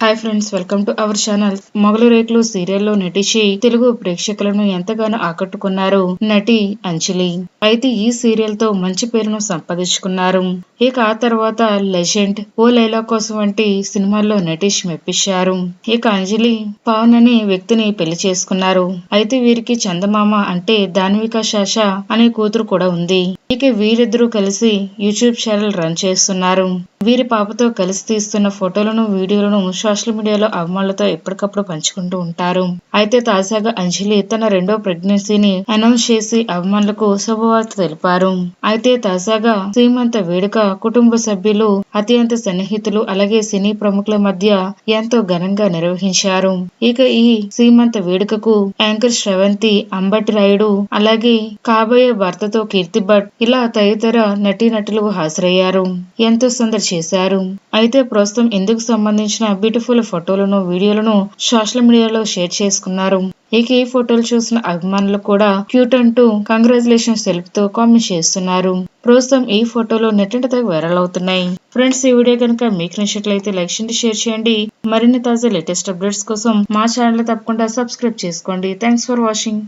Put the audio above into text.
Hi friends welcome to our channel Mogalu Rekulu సీరియల్లో నటించి తెలుగు ప్రేక్షకులను ఎంతగానో ఆకట్టుకున్నారు నటి అంజలి. అయితే ఈ సీరియల్తో మంచి పేరును సంపాదించుకున్నారు. ఇక ఆ తర్వాత లెజెండ్ ఓ లైలా కోసం వంటి సినిమాల్లో నటిష్ మెప్పించారు. ఇక అంజలి పవన్ అనే వ్యక్తిని పెళ్ళి చేసుకున్నారు. అయితే వీరికి చందమామ అంటే దాన్విక శాష అనే కూతురు కూడా ఉంది. ఇక వీరిద్దరూ కలిసి యూట్యూబ్ ఛానల్ రన్ చేస్తున్నారు. వీరి పాపతో కలిసి తీస్తున్న ఫోటోలను వీడియోలను సోషల్ మీడియాలో అభిమానులతో ఎప్పటికప్పుడు పంచుకుంటూ ఉంటారు. అయితే తాజాగా అంజలి తన రెండో ప్రెగ్నెన్సీని అనౌన్స్ చేసి అభిమానులకు శుభవార్త తెలిపారు. అయితే తాజాగా సీమంత వేడుక కుటుంబ సభ్యులు అత్యంత సన్నిహితులు అలాగే సినీ ప్రముఖుల మధ్య ఎంతో ఘనంగా నిర్వహించారు. ఇక ఈ సీమంత వేడుకకు యాంకర్ శ్రవంతి అంబటి రాయుడు అలాగే కాబోయే భర్తతో కీర్తి భట్ ఇలా తదితర నటీనటులు హాజరయ్యారు. ఎంతో సందర్శ చేశారు. అయితే ప్రస్తుతం ఇందుకు సంబంధించిన బ్యూటిఫుల్ ఫోటోలను వీడియోలను సోషల్ మీడియాలో షేర్ చేసుకున్నారు. ఇక ఈ ఫోటోలు చూసిన అభిమానులు కూడా క్యూట్ అంటూ కంగ్రాచులేషన్స్ తెలుపుతూ కామెంట్ చేస్తున్నారు. ప్రస్తుతం ఈ ఫోటోలు నెట్టింటితో వైరల్ అవుతున్నాయి. ఫ్రెండ్స్ ఈ వీడియో కనుక మీకు నచ్చినట్లయితే లైక్ చేయండి షేర్ చేయండి. మరిన్ని తాజా లేటెస్ట్ అప్డేట్స్ కోసం మా ఛానల్ తప్పకుండా సబ్స్క్రైబ్ చేసుకోండి. Thanks for watching